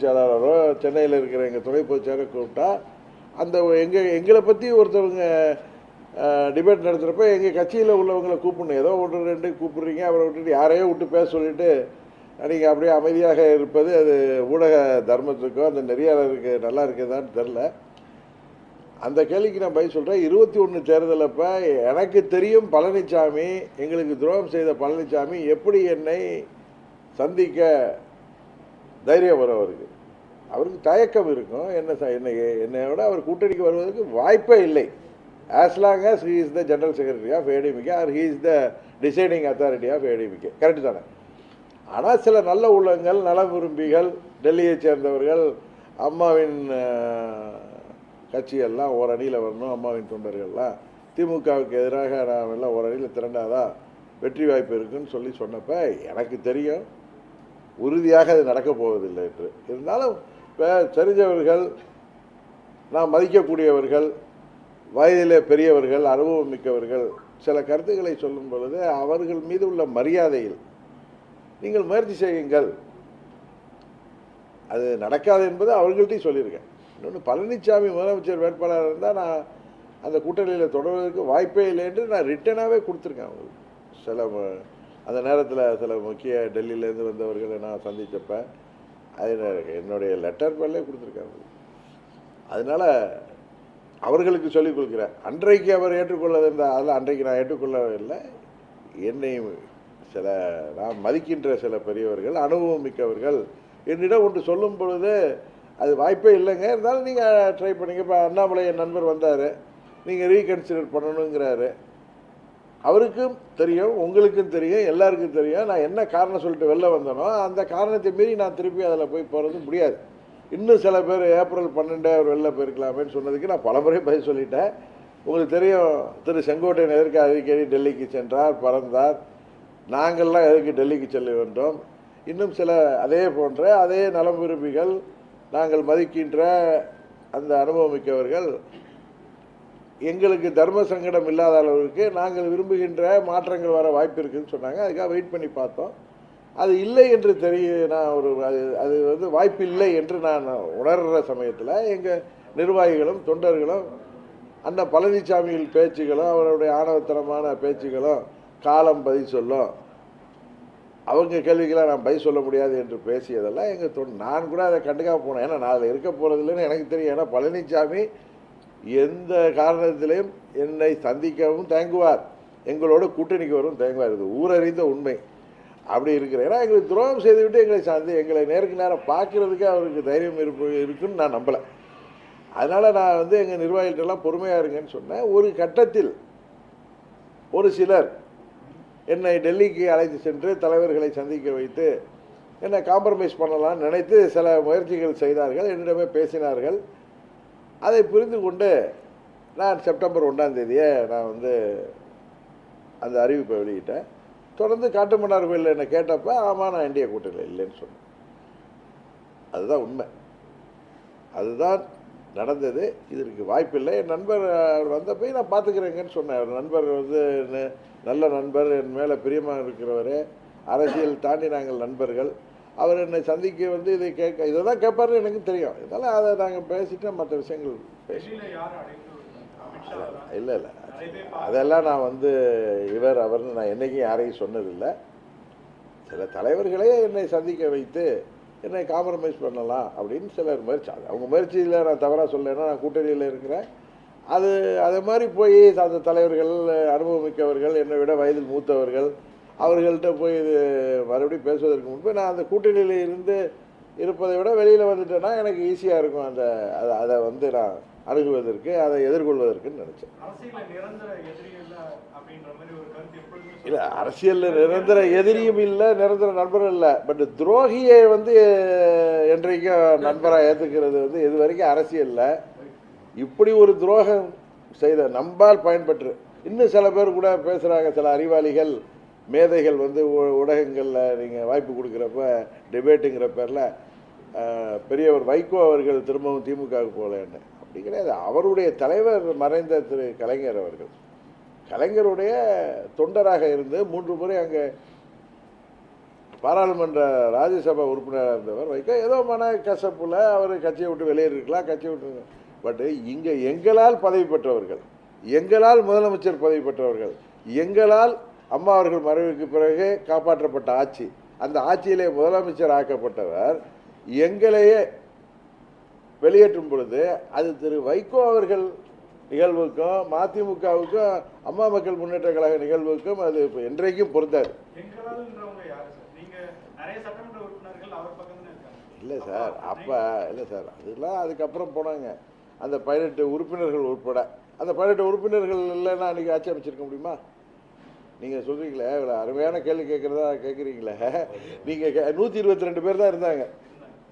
பொதுச் செயலாளரோ சென்னையில் இருக்கிற எங்கள் துணை பொதுச் கூப்பிட்டா அந்த எங்கள் எங்களை பற்றி ஒருத்தவங்க டிபேட் நடத்துகிறப்ப எங்கள் கட்சியில் உள்ளவங்களை கூப்பிடணும். ஏதோ ஒன்று ரெண்டு கூப்பிடுறீங்க அவரை விட்டுட்டு யாரையோ விட்டு பேச சொல்லிவிட்டு நீங்கள் அப்படியே அமைதியாக இருப்பது அது ஊடக தர்மத்துக்கோ அந்த நெறியாளருக்கு நல்லா இருக்குதான்னு தெரில அந்த கேள்விக்கு நான் பதில் சொல்கிறேன் இருபத்தி ஒன்று தேர்தல் அப்போ எனக்கு தெரியும் பழனிசாமி எங்களுக்கு துரோகம் செய்த பழனிசாமி எப்படி என்னை சந்திக்க தைரியம் வரும் அவருக்கு. அவருக்கு தயக்கம் இருக்கும். என்ன ச- என்னை என்னை விட அவர் கூட்டணிக்கு வருவதற்கு வாய்ப்பே இல்லை. As long as he is the general secretary of AIADMK or he is the deciding authority of AIADMK correct தானே? ஆனால் சில நல்ல உள்ளங்கள் நல விரும்பிகள் டெல்லியை சேர்ந்தவர்கள் அம்மாவின் கட்சியெல்லாம் ஓரணியில் வரணும் அம்மாவின் தொண்டர்கள்லாம். திமுகவுக்கு எதிராக நாம் எல்லாம் ஒரு திரண்டாதான் வெற்றி வாய்ப்பு இருக்குன்னு சொல்லி சொன்னப்போ எனக்கு தெரியும். உறுதியாக அது நடக்கப் போவதில்லை என்று. இருந்தாலும் இப்போ தெரிஞ்சவர்கள் நாம் மதிக்கக்கூடியவர்கள் வயதிலே பெரியவர்கள் அனுபவம் மிக்கவர்கள் சில கருத்துக்களை சொல்லும் பொழுது அவர்கள் மீது உள்ள மரியாதையில் நீங்கள் முயற்சி செய்யுங்கள். அது நடக்காது என்பது அவர்கள்ட்டையும் சொல்லியிருக்கேன். இன்னொன்று பழனிசாமி முதலமைச்சர் வேட்பாளர் இருந்தால் நான் அந்த கூட்டணியில் தொடர்வதற்கு வாய்ப்பே இல்லை என்று நான் ரிட்டனாகவே கொடுத்துருக்கேன் அவங்களுக்கு. சில அந்த நேரத்தில் சில முக்கிய டெல்லியிலேருந்து வந்தவர்களை நான் சந்தித்தப்ப அது என்னுடைய லெட்டர் பேர்லேயே கொடுத்துருக்காரு. அதனால் அவர்களுக்கு சொல்லிக் கொடுக்குறேன். அன்றைக்கு அவர் ஏற்றுக்கொள்ள இருந்தால் அதில் அன்றைக்கு நான் ஏற்றுக்கொள்ளவில்லை என்னை சில நான் மதிக்கின்ற சில பெரியவர்கள் அனுபவம் மிக்கவர்கள் என்னிடம் ஒன்று சொல்லும் பொழுது அது வாய்ப்பே இல்லைங்க. இருந்தாலும் நீங்கள் ட்ரை பண்ணுங்க. இப்போ அண்ணாமலை என் நண்பர் வந்தார். நீங்கள் ரீகன்சிடர் பண்ணணுங்கிறாரு. அவருக்கும் தெரியும் உங்களுக்கும் தெரியும் எல்லாருக்கும் தெரியும். நான் என்ன காரணம் சொல்லிட்டு வெளில வந்தேனோ அந்த காரணத்தை மீறி நான் திருப்பி அதில் போய் போகிறது முடியாது. இன்னும் சில பேர் ஏப்ரல் பன்னெண்டு அவர் வெளில போயிருக்கலாமேன்னு சொன்னதுக்கு நான் பலமுறை பதில் சொல்லிட்டேன். உங்களுக்கு தெரியும் திரு செங்கோட்டையன் எதற்கு அடிக்கடி டெல்லிக்கு சென்றார் பறந்தார். நாங்கள்லாம் எதற்கு டெல்லிக்கு செல்ல வேண்டும்? இன்னும் சில அதே போன்ற அதே நலம் விரும்பிகள் நாங்கள் மதிக்கின்ற அந்த அனுபவமிக்கவர்கள் எங்களுக்கு தர்ம சங்கடம் இல்லாத அளவுக்கு நாங்கள் விரும்புகின்ற மாற்றங்கள் வர வாய்ப்பு இருக்குதுன்னு சொன்னாங்க. அதுக்காக வெயிட் பண்ணி பார்த்தோம். அது இல்லை என்று தெரிய நான் ஒரு அது அது வந்து வாய்ப்பு இல்லை என்று நான் உணர்கிற சமயத்தில் எங்கள் நிர்வாகிகளும் தொண்டர்களும் அந்த பழனிசாமியில் பேச்சுகளும் அவருடைய ஆணவத்தனமான பேச்சுகளும் காலம் பதில் சொல்லும். அவங்க கேள்விக்கெல்லாம் நான் பதில் சொல்ல முடியாது என்று பேசியதெல்லாம் எங்கள் தொ நான் கூட அதை கண்டுக்காக போனேன். ஏன்னா நான் அதில் இருக்க போகிறதில்லன்னு எனக்கு தெரியும். ஏன்னா பழனிசாமி எந்த காரணத்திலையும் என்னை சந்திக்கவும் தயங்குவார் எங்களோட கூட்டணிக்கு வரும் தயங்குவார் இது ஊரறிந்த உண்மை. அப்படி இருக்கிற ஏன்னா எங்களுக்கு துரோகம் செய்துவிட்டு எங்களை சந்தி எங்களை நேருக்கு நேரம் பார்க்கறதுக்கு அவருக்கு தைரியம் இருப்பு இருக்குன்னு நான் நம்பலை. அதனால் நான் வந்து எங்கள் நிர்வாகிகிட்டலாம் பொறுமையாக இருங்கன்னு சொன்னேன். ஒரு கட்டத்தில் ஒரு சிலர் என்னை டெல்லிக்கு அழைத்து சென்று தலைவர்களை சந்திக்க வைத்து என்னை காம்ப்ரமைஸ் பண்ணலாம்னு நினைத்து சில முயற்சிகள் செய்தார்கள். என்னிடமே பேசினார்கள். அதை புரிந்து கொண்டு நான் செப்டம்பர் ஒன்றாம் தேதியே நான் வந்து அந்த அறிவிப்பை வெளியிட்டேன். தொடர்ந்து காட்டுமன்னார் கோயிலில் என்னை கேட்டப்ப ஆமாம் நான் இந்திய கூட்டணியில் இல்லைன்னு சொன்னேன். அதுதான் உண்மை. அதுதான் நடந்தது. இதற்கு வாய்ப்பில்லை. என் நண்பர் அவர் வந்தப்போ நான் பார்த்துக்கிறேங்கன்னு சொன்னேன். அவர் நண்பர் வந்து நல்ல நண்பர் என் மேலே பிரியமாக இருக்கிறவர் அரசியல் தாண்டி நாங்கள் நண்பர்கள். அவர் என்னை சந்திக்க வந்து இதை கேட்க இதை தான் கேட்பாருன்னு எனக்கு தெரியும். இதனால் அதை நாங்கள் பேசிட்டு மற்ற விஷயங்கள். இல்லை இல்லை அதெல்லாம் நான் வந்து இவர் அவர்னு நான் என்றைக்கும் யாரையும் சொன்னதில்லை. சில தலைவர்களே என்னை சந்திக்க வைத்து என்னை காம்ப்ரமைஸ் பண்ணலாம் அப்படின்னு சிலர் முயற்சி அவங்க முயற்சியில் நான் தவறாக சொல்லலைன்னா நான் கூட்டணியில் இருக்கிறேன். அது அது மாதிரி போய் அந்த தலைவர்கள் அனுபவமிக்கவர்கள் என்னை விட வயதில் மூத்தவர்கள் அவர்கள்ட்ட போய் இது மறுபடியும் பேசுவதற்கு முன்பு நான் அந்த கூட்டணியில் இருந்து இருப்பதை விட வெளியில் வந்துட்டேன்னா எனக்கு ஈஸியாக இருக்கும் அந்த அதை அதை வந்து நான் அணுகுவதற்கு அதை எதிர்கொள்வதற்குன்னு நினச்சேன். இல்ல. அரசியலில் நிரந்தர எதிரியும் இல்லை நிரந்தர நண்பரும் இல்லை. பட் துரோகியை வந்து என்றைக்கும் நண்பராக ஏற்றுக்கிறது வந்து இது வரைக்கும் அரசியலில். இப்படி ஒரு துரோகம் செய்த நம்பால் பயன்பெற்று இன்னும் சில பேர் கூட பேசுகிறாங்க சில அறிவாளிகள். மேதைகள் வந்து ஊ- ஊடகங்களில் நீங்கள் வாய்ப்பு கொடுக்குறப்ப டிபேட்டுங்கிற பேரில் பெரியவர் வைகோ அவர்கள் திரும்பவும் திமுகவுக்கு போகலன்னு. அப்படி கிடையாது. அவருடைய தலைவர் மறைந்த திரு கலைஞர் அவர்கள். கலைஞருடைய தொண்டராக இருந்து மூன்று முறை அங்கே பாராளுமன்ற ராஜ்யசபா உறுப்பினராக இருந்தவர். வைகோ ஏதோ மன கசப்பில் அவர் கட்சியை விட்டு வெளியேறிருக்கலாம் கட்சியை விட்டு பட் இங்கே எங்களால் பதவி பெற்றவர்கள் எங்களால் முதலமைச்சர் பதவி பெற்றவர்கள் எங்களால் அம்மா அவர்கள் மறைவுக்கு பிறகு காப்பாற்றப்பட்ட ஆட்சி. அந்த ஆட்சியிலே முதலமைச்சர் ஆக்கப்பட்டவர். எங்களையே வெளியேற்றும் பொழுது அது திரு வைகோ அவர்கள் நிகழ்வுக்கும் மதிமுகவுக்கும் அம்மா மக்கள் முன்னேற்ற கழக நிகழ்வுக்கும் அது இப்போ என்றைக்கும் பொருந்தாது. இல்லை சார் அப்போ இல்லை சார் அதெல்லாம் அதுக்கப்புறம் போனாங்க. அந்த பதினெட்டு உறுப்பினர்கள் உட்பட. அந்த பதினெட்டு உறுப்பினர்கள் இல்லைன்னா அன்றைக்கி ஆட்சி அமைச்சிருக்க முடியுமா? நீங்கள் சொல்கிறீங்களே இவ்வளோ அருமையான கேள்வி கேட்குறதா கேட்குறீங்களே. நீங்கள் நூற்றி இருபத்தி ரெண்டு பேர் தான் இருந்தாங்க.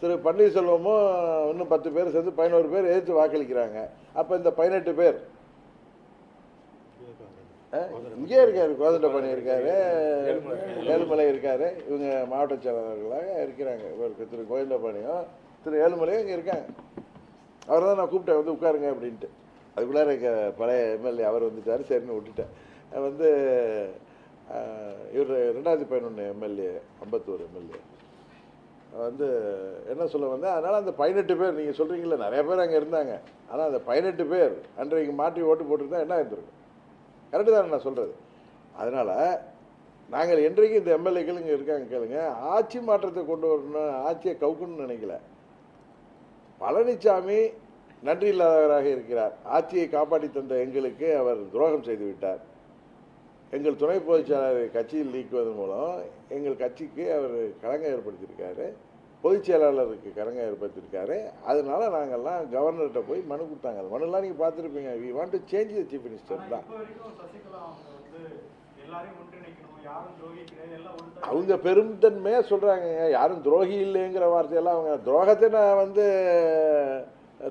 திரு பன்னீர்செல்வமும் இன்னும் பத்து பேர் சேர்ந்து பதினோரு பேர் எதிர்த்து வாக்களிக்கிறாங்க. அப்போ இந்த பதினெட்டு பேர் இங்கே இருக்காரு கோதண்டபாணி இருக்காரு ஏழுமலை இருக்காரு இவங்க மாவட்ட செயலாளர்களாக இருக்கிறாங்க. இவருக்கு திரு கோவிந்தபாணியும் திரு ஏழுமலையும் இங்கே இருக்காங்க. அவரை தான் நான் கூப்பிட்டேன் வந்து உட்காருங்க அப்படின்ட்டு. அதுக்குள்ளார எங்கள் பழைய எம்எல்ஏ அவர் வந்துட்டார் சரின்னு விட்டுட்டேன். வந்து இவர் ரெண்டாயிரத்தி பதினொன்று எம்எல்ஏ அம்பத்தூர் எம்எல்ஏ வந்து என்ன சொல்ல வந்தேன்? அதனால் அந்த பதினெட்டு பேர் நீங்கள் சொல்கிறீங்கள நிறைய பேர் அங்கே இருந்தாங்க. ஆனால் அந்த பதினெட்டு பேர் அன்றைக்கு மாற்றி ஓட்டு போட்டிருந்தா என்ன இருந்திருக்கும் கரெக்டு தானே நான் சொல்கிறது அதனால் நாங்கள் என்றைக்கு இந்த எம்எல்ஏக்கள் இங்கே இருக்காங்க கேளுங்க. ஆட்சி மாற்றத்தை கொண்டு வரணும் ஆட்சியை கவுக்கணும்னு நினைக்கல. பழனிசாமி நன்றி இல்லாதவராக இருக்கிறார். ஆட்சியை காப்பாற்றி தந்த எங்களுக்கு அவர் துரோகம் செய்து விட்டார். எங்கள் துணை பொதுச் செயலாளரை கட்சியில் நீக்குவதன் மூலம் எங்கள் கட்சிக்கு அவர் களங்கம் ஏற்படுத்தியிருக்காரு. பொதுச் செயலாளருக்கு ஏற்படுத்தியிருக்காரு. அதனால நாங்கள்லாம் கவர்னர்கிட்ட போய் மனு கொடுத்தாங்க. அந்த மனுலாம் நீங்கள் பார்த்துருப்பீங்க. We want to change the chief minister தான். அவங்க பெருந்தன்மையாக சொல்கிறாங்க யாரும் துரோகி இல்லைங்கிற வார்த்தையெல்லாம் அவங்க துரோகத்தை நான் வந்து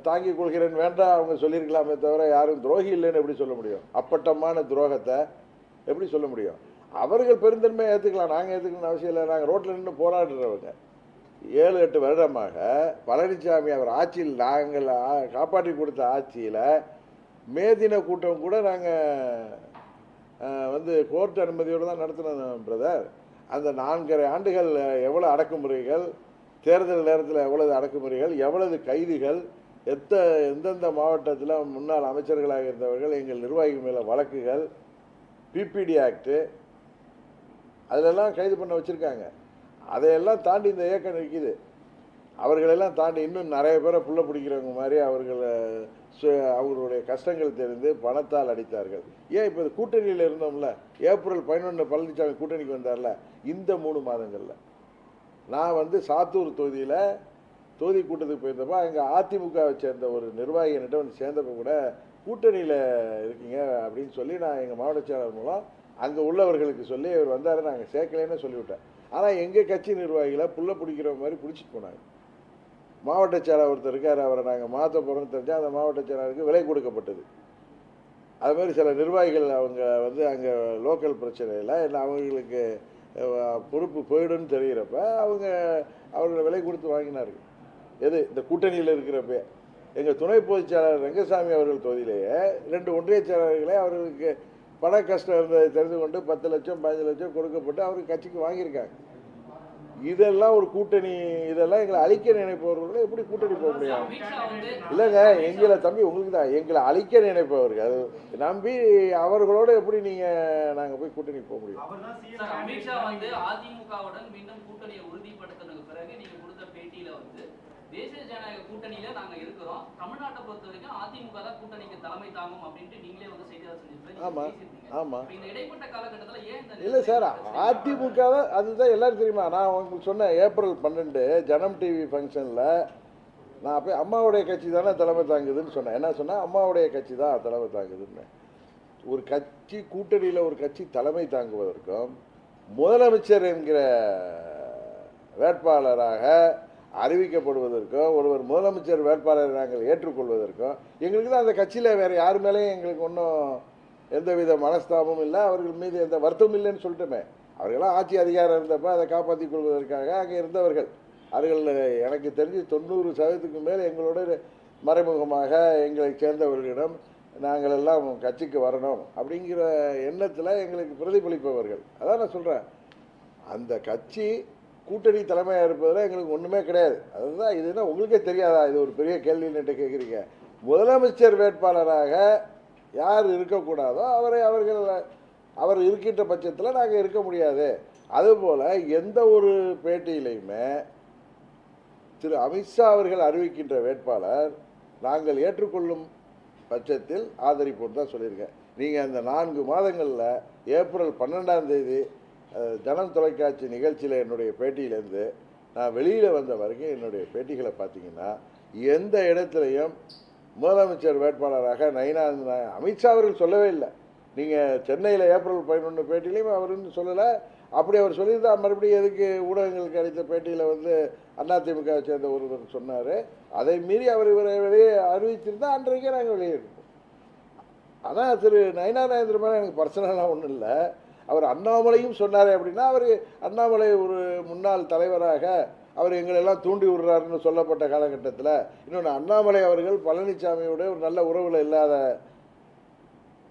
தாங்கிக் கொள்கிறேன். வேண்டாம் அவங்க சொல்லியிருக்கலாமே தவிர யாரும் துரோகி இல்லைன்னு எப்படி சொல்ல முடியும்? அப்பட்டமான துரோகத்தை எப்படி சொல்ல முடியும்? அவர்கள் பெருந்தன்மையை ஏற்றுக்கலாம் நாங்கள் ஏற்றுக்கணும்னு அவசியம் இல்லை. நாங்கள் ரோட்டில் நின்று போராடுறவங்க. ஏழு எட்டு வருடமாக பழனிசாமி அவர் ஆட்சியில் நாங்கள் காப்பாற்றி கொடுத்த ஆட்சியில் மேதின கூட்டம் கூட நாங்கள் வந்து கோர்ட் அனுமதியோடு தான் நடத்தினோம் பிரதர். அந்த நான்கரை ஆண்டுகள் எவ்வளோ அடக்குமுறைகள் தேர்தல் நேரத்தில் எவ்வளவு அடக்குமுறைகள் எவ்வளவு கைதுகள் எத்த எந்தெந்த மாவட்டத்தில் முன்னாள் அமைச்சர்களாக இருந்தவர்கள் எங்கள் நிர்வாகி மேலே வழக்குகள் பிபிடி ஆக்டு அதிலெல்லாம் கைது பண்ண வச்சுருக்காங்க. அதையெல்லாம் தாண்டி இந்த இயக்கம் நிற்கிது அவர்களெல்லாம் தாண்டி இன்னும் நிறைய பேரை புள்ள பிடிக்கிறவங்க மாதிரி அவர்களை சு- அவர்களுடைய கஷ்டங்கள் தெரிந்து பணத்தால் அடித்தார்கள். ஏன் இப்போ கூட்டணியில் இருந்தோம்ல? ஏப்ரல் பதினொன்று பழனிசாமி கூட்டணிக்கு வந்தார்ல? இந்த மூணு மாதங்களில். நான் வந்து சாத்தூர் தொகுதியில் தொகுதி கூட்டத்துக்கு போயிருந்தப்போ அங்கே அதிமுகவை சேர்ந்த ஒரு நிர்வாகியன்கிட்ட வந்து சேர்ந்தப்போ கூட கூட்டணியில் இருக்கீங்க அப்படின்னு சொல்லி நான் எங்கள் மாவட்ட செயலாளர் மூலம் அங்கே உள்ளவர்களுக்கு சொல்லி அவர் வந்தார் நாங்கள் சேர்க்கலைன்னு சொல்லிவிட்டேன். ஆனால் எங்கள் கட்சி நிர்வாகிகளை புள்ள பிடிக்கிற மாதிரி பிடிச்சிட்டு போனாங்க. மாவட்ட செயலாளர் ஒருத்தர் இருக்கார் அவரை நாங்கள் மாற்ற போகிறோம்னு தெரிஞ்சால் அந்த மாவட்ட செயலாளருக்கு விலை கொடுக்கப்பட்டது. அது மாதிரி சில நிர்வாகிகள் அவங்க வந்து அங்கே லோக்கல் பிரச்சனையில் இல்லை அவங்களுக்கு பொறுப்பு போயிடும்னு தெரிகிறப்ப அவங்க அவர்களை விலை கொடுத்து வாங்கினார்கள். எது? இந்த கூட்டணியில் இருக்கிறப்ப எங்கள் துணை பொதுச் செயலாளர் ரங்கசாமி அவர்கள் தொகுதியிலேயே ரெண்டு ஒன்றிய செயலாளர்களே அவர்களுக்கு பண கஷ்டம் இருந்ததை தெரிந்து கொண்டு பத்து லட்சம் பதினஞ்சு லட்சம் கொடுக்கப்பட்டு அவருக்கு கட்சிக்கு வாங்கியிருக்காங்க இதெல்லாம் ஒரு கூட்டணி இதெல்லாம் எங்களை அழிக்க நினைப்பவர்கள் எப்படி கூட்டணி போக முடியும்? இல்லைங்க எங்களை தம்பி உங்களுக்கு தான். எங்களை அழிக்க நினைப்பவர்கள். நம்பி அவர்களோட எப்படி நீங்கள் நாங்கள் போய் கூட்டணி போக முடியும்? அவர் அமித்ஷா வந்து அதிமுகவுடன் மீண்டும் கூட்டணியை உறுதிப்படுத்தினதுக்கு பிறகு நீங்க கொடுத்த பேட்டியில வந்து தேசிய ஜனநாயக கூட்டணியில நாங்க இருக்கிறோம். தமிழ்நாட்டை பொறுத்த வரைக்கும் அதிமுக தான் கூட்டணிக்கு தலைமை தாங்கும் அப்படின்ட்டு நீங்களே வந்து செய்தியாளர் செஞ்சிருக்கீங்க ஆமா. ஆமா. இந்த இடைப்பட்ட காலகட்டத்துல ஏன் இல்லை சார் அதிமுக தான் அதுதான் எல்லாரும் தெரியுமா? நான் உங்களுக்கு சொன்னேன் ஏப்ரல் பன்னெண்டு ஜனம் டிவி ஃபங்க்ஷனில் நான் போய் அம்மாவுடைய கட்சி தானே தலைமை தாங்குதுன்னு சொன்னேன். என்ன சொன்னேன்? அம்மாவுடைய கட்சி தான் தலைமை தாங்குதுன்னு. ஒரு கட்சி கூட்டணியில் ஒரு கட்சி தலைமை தாங்குவதற்கும் முதலமைச்சர் என்கிற வேட்பாளராக அறிவிக்கப்படுவதற்கும் ஒருவர் முதலமைச்சர் வேட்பாளரை நாங்கள் ஏற்றுக்கொள்வதற்கும் எங்களுக்கு தான் அந்த கட்சியில் வேறு யார் மேலேயும் எங்களுக்கு ஒன்றும் எந்தவித மனஸ்தாபமும் இல்லை. அவர்கள் மீது எந்த வருத்தமும் இல்லைன்னு சொல்லிட்டுமே. அவர்களாம் ஆட்சி அதிகாரம் இருந்தப்போ அதை காப்பாற்றிக் கொள்வதற்காக அங்கே இருந்தவர்கள். அவர்கள் எனக்கு தெரிஞ்சு தொண்ணூறு சதவீதத்துக்கு மேல் எங்களோட மறைமுகமாக எங்களை சேர்ந்தவர்களிடம் நாங்கள் எல்லாம் கட்சிக்கு வரணும் அப்படிங்கிற எண்ணத்தில் எங்களுக்கு பிரதிபலிப்பவர்கள். அதான் நான் சொல்கிறேன் அந்த கட்சி கூட்டணி தலைமையாக இருப்பதில் எங்களுக்கு ஒன்றுமே கிடையாது. அதுதான் இதுனா உங்களுக்கே தெரியாதா? இது ஒரு பெரிய கேள்வின்னு கேட்குறீங்க. முதலமைச்சர் வேட்பாளராக யார் இருக்கக்கூடாதோ அவரை அவர்கள் அவர் இருக்கின்ற பட்சத்தில் நாங்கள் இருக்க முடியாது. அதுபோல் எந்த ஒரு பேட்டியிலையுமே திரு அமித்ஷா அவர்கள் அறிவிக்கின்ற வேட்பாளர் நாங்கள் ஏற்றுக்கொள்ளும் பட்சத்தில் ஆதரிப்போம் தான் சொல்லியிருக்கேன். நீங்கள் அந்த நான்கு மாதங்களில் ஏப்ரல் பன்னெண்டாம் தேதி தனம் ஜனம் தொலைக்காட்சி நிகழ்ச்சியில் என்னுடைய பேட்டியிலேருந்து நான் வெளியில் வந்த வரைக்கும் என்னுடைய பேட்டிகளை பார்த்தீங்கன்னா எந்த இடத்துலையும் முதலமைச்சர் வேட்பாளராக நயினா அமித்ஷா அவர்கள் சொல்லவே இல்லை. நீங்கள் சென்னையில் ஏப்ரல் பதினொன்று பேட்டிலையும் அவர் சொல்லலை. அப்படி அவர் சொல்லியிருந்தா மறுபடியும் எதுக்கு ஊடகங்களுக்கு அளித்த பேட்டியில் வந்து அதிமுகவை சேர்ந்த ஒருவர் சொன்னார். அதை மீறி அவர் இவரை வெளியே அறிவிச்சிருந்தா அன்றைக்கே நாங்கள் வெளியே இருப்போம். ஆனால் திரு நயனா நயந்திரமான எனக்கு பர்சனலாக ஒன்றும் இல்லை. அவர் அண்ணாமலையும் சொன்னார் அப்படின்னா அவர் அண்ணாமலை ஒரு முன்னாள் தலைவராக அவர் எங்களெல்லாம் தூண்டி விடுறாருன்னு சொல்லப்பட்ட காலகட்டத்தில் இன்னொன்று அண்ணாமலை அவர்கள் பழனிசாமியோட ஒரு நல்ல உறவில் இல்லாத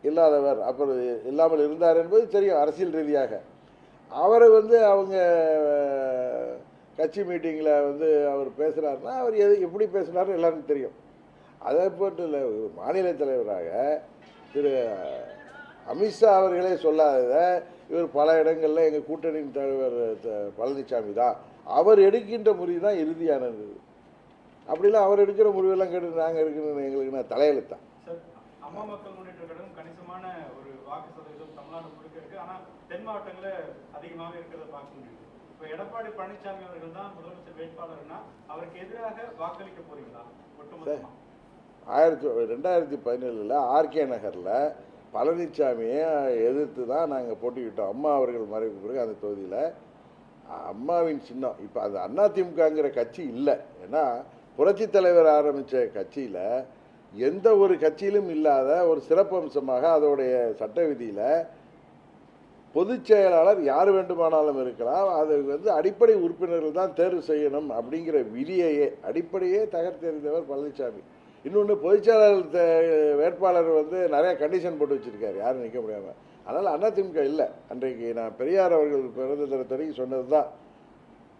இல்லாதவர். அப்புறம் இல்லாமல் இருந்தார் என்பது தெரியும் அரசியல் ரீதியாக. அவரை வந்து அவங்க கட்சி மீட்டிங்கில் வந்து அவர் பேசுகிறாருன்னா அவர் எது எப்படி பேசுனாருன்னு எல்லாருக்கும் தெரியும். அதை போட்டு இல்லை மாநில தலைவராக திரு அமித்ஷா அவர்களே சொல்லாததை இவர் பல இடங்களில் எங்கள் கூட்டணியின் தலைவர் பழனிசாமி தான். அவர் எடுக்கின்ற முடிவு தான் இறுதியானது. அப்படிலாம் அவர் எடுக்கிற முடிவெல்லாம் கேட்டு நாங்கள் எடுக்கணும்னு எங்களுக்கு நான் தலையெழுத்தான் சார் அம்மா மக்கள் முன்னேற்ற கழகம் கணிசமான ஒரு வாக்கு சதவீதம் தமிழ்நாடு முழுக்க இருக்கு. ஆனா தென் மாவட்டங்கள்ல அதிகமாக இருக்கிறத பார்க்க முடியுது. இப்போ எடப்பாடி பழனிசாமி அவர்கள் தான் முதலமைச்சர் வேட்பாளர்னா அவருக்கு எதிராக வாக்களிக்க போறீங்களா? ஒட்டுமொத்தமா ஆயிரத்தி ரெண்டாயிரத்தி பதினேழில் ஆர்கே நகரில் பழனிசாமியை எதிர்த்து தான் நாங்கள் போட்டிக்கிட்டோம் அம்மா அவர்கள் மறைவுக்கு பிறகு அந்த தொகுதியில் அம்மாவின் சின்னம். இப்போ அது அதிமுகங்கிற கட்சி இல்லை. ஏன்னா புரட்சி தலைவர் ஆரம்பித்த கட்சியில் எந்த ஒரு கட்சியிலும் இல்லாத ஒரு சிறப்பம்சமாக அதோடைய சட்ட விதியில் பொதுச் செயலாளர் யார் வேண்டுமானாலும் இருக்கலாம். அது வந்து அடிப்படை உறுப்பினர்கள் தான் தேர்வு செய்யணும் அப்படிங்கிற விதியையே அடிப்படையே தகர்த்தெறிந்தவர் பழனிசாமி இன்னொன்று பொதுச்செயலாளர் வேட்பாளர் வந்து நிறைய கண்டிஷன் போட்டு வச்சுருக்காரு. யாரும் நிற்க முடியாமல் அதனால் அதிமுக இல்லை. அன்றைக்கு நான் பெரியார் அவர்கள் பிறந்த தினத்தனைக்கு சொன்னது தான்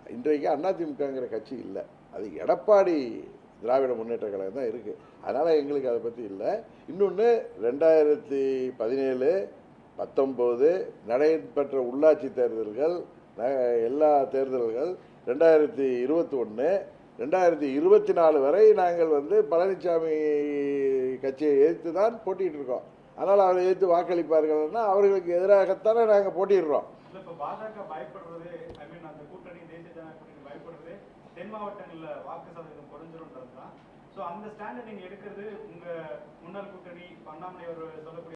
இன்றைக்கு அதிமுகங்கிற கட்சி இல்லை. அது எடப்பாடி திராவிட முன்னேற்ற கழகம் தான் இருக்குது அதனால் எங்களுக்கு அதை பற்றி இல்லை. இன்னொன்று ரெண்டாயிரத்தி பதினேழு பத்தொம்போது நடைபெற்ற உள்ளாட்சி தேர்தல்கள் ந- எல்லா தேர்தல்கள் ரெண்டாயிரத்தி இருபத்தி ஒன்று ரெண்டாயிரத்தி இருபத்தி நாலு வரை நாங்கள் வந்து பழனிசாமி கட்சியை எதிர்த்து தான் போட்டிட்டு இருக்கோம் அதனால் அவரை எதிர்த்து வாக்களிப்பார்கள்னா அவர்களுக்கு எதிராகத்தானே நாங்கள் போட்டிடுறோம் இல்ல வாக்கு சதவீதம் குறைஞ்சிரும்ன்றது ஸோ அந்த ஸ்டாண்டர்ட் நீங்கள் எடுக்கிறது உங்கள் முன்னாள் கூட்டணி அண்ணாமலை அவர் சொல்லக்கூடிய